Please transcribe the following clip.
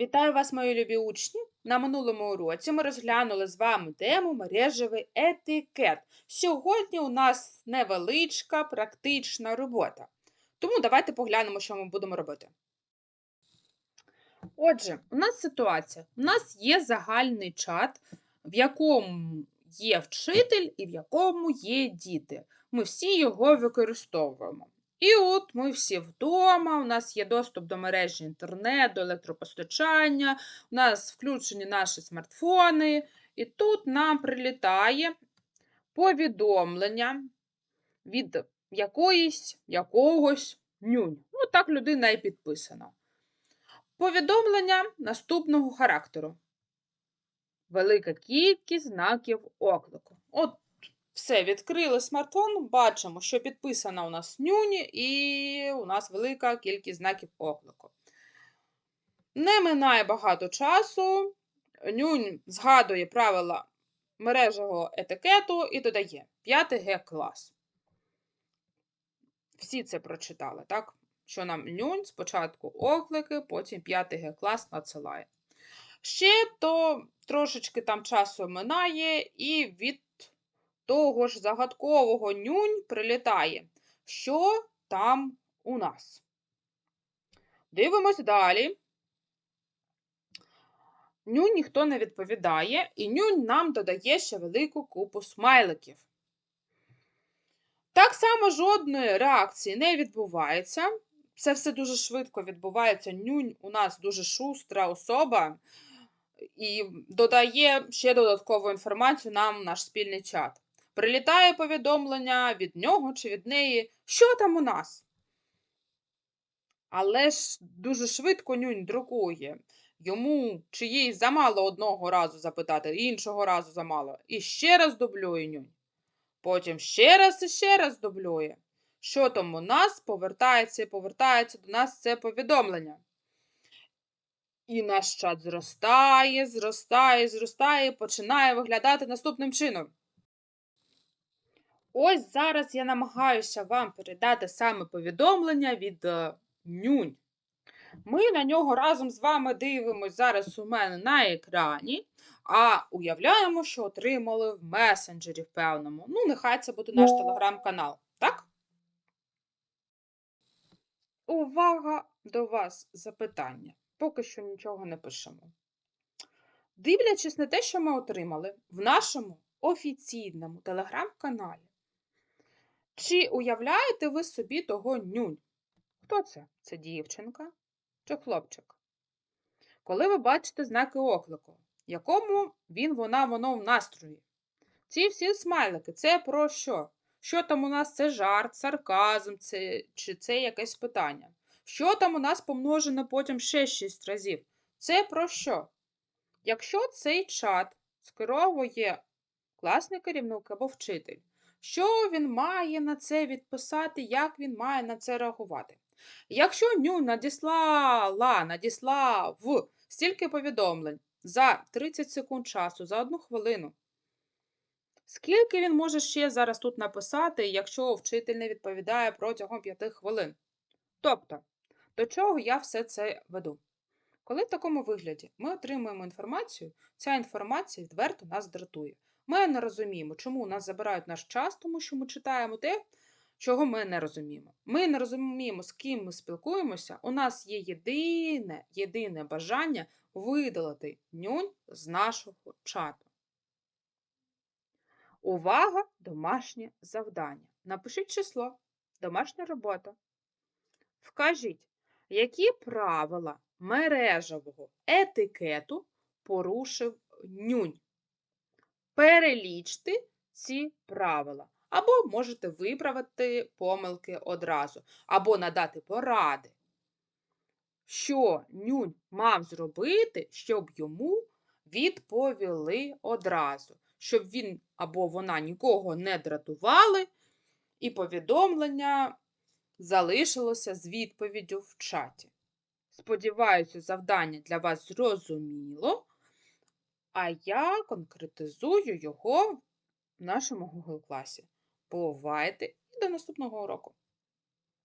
Вітаю вас, мої любі учні! На минулому уроці ми розглянули з вами тему мережевий етикет. Сьогодні у нас невеличка практична робота. Тому давайте поглянемо, що ми будемо робити. Отже, у нас ситуація. У нас є загальний чат, в якому є вчитель і в якому є діти. Ми всі його використовуємо. І от ми всі вдома, у нас є доступ до мережі інтернет, до електропостачання, у нас включені наші смартфони, і тут нам прилітає повідомлення від якоїсь якогось нюнь. Ну, так людина і підписана. Повідомлення наступного характеру. Велика кількість знаків оклику. От все, відкрили смартфон, бачимо, що підписана у нас нюні, і у нас велика кількість знаків оклику. Не минає багато часу. Нюнь згадує правила мережевого етикету і додає 5 Г клас. Всі це прочитали, так? Що нам нюнь спочатку оклики, потім 5 Г клас надсилає. Ще то трошечки там часу минає, і від того ж загадкового нюнь прилітає. Що там у нас? Дивимось далі. Нюнь ніхто не відповідає, і нюнь нам додає ще велику купу смайликів. Так само жодної реакції не відбувається. Це все дуже швидко відбувається. Нюнь у нас дуже шустра особа і додає ще додаткову інформацію нам в наш спільний чат. Прилітає повідомлення від нього чи від неї, що там у нас. Але ж дуже швидко нюнь друкує. Йому чи їй замало одного разу запитати, іншого разу замало. І ще раз дублює нюнь. Потім ще раз і ще раз дублює. Що там у нас повертається і повертається до нас це повідомлення. І наш чат зростає, зростає, зростає і починає виглядати наступним чином. Ось зараз я намагаюся вам передати саме повідомлення від е, нюнь. Ми на нього разом з вами дивимося зараз у мене на екрані, а уявляємо, що отримали в месенджері в певному. Ну, нехай це буде наш телеграм-канал, так? Увага до вас запитання. Поки що нічого не пишемо. Дивлячись на те, що ми отримали в нашому офіційному телеграм-каналі, чи уявляєте ви собі того нюнь? Хто це? Це дівчинка чи хлопчик? Коли ви бачите знаки оклику, якому він, вона, воно в настрої? Ці всі смайлики це про що? Що там у нас це жарт, сарказм, це, чи це якесь питання? Що там у нас помножено потім ще 6 разів? Це про що? Якщо цей чат скеровує класний керівник або вчитель, що він має на це відписати, як він має на це реагувати? Якщо ню надіслала, надіслав стільки повідомлень за 30 секунд часу, за одну хвилину, скільки він може ще зараз тут написати, якщо вчитель не відповідає протягом 5 хвилин? Тобто, до чого я все це веду? Коли в такому вигляді ми отримуємо інформацію, ця інформація відверто нас дратує. Ми не розуміємо, чому у нас забирають наш час, тому що ми читаємо те, чого ми не розуміємо. Ми не розуміємо, з ким ми спілкуємося. У нас є єдине, єдине бажання видалити нюнь з нашого чату. Увага! Домашнє завдання. Напишіть число, домашня робота. Вкажіть, які правила мережевого етикету порушив нюнь. Перелічте ці правила. Або можете виправити помилки одразу, або надати поради. Що нюнь мав зробити, щоб йому відповіли одразу, щоб він або вона нікого не дратували, і повідомлення залишилося з відповіддю в чаті. Сподіваюся, завдання для вас зрозуміло, а я конкретизую його в нашому Google класі. Бувайте і до наступного уроку!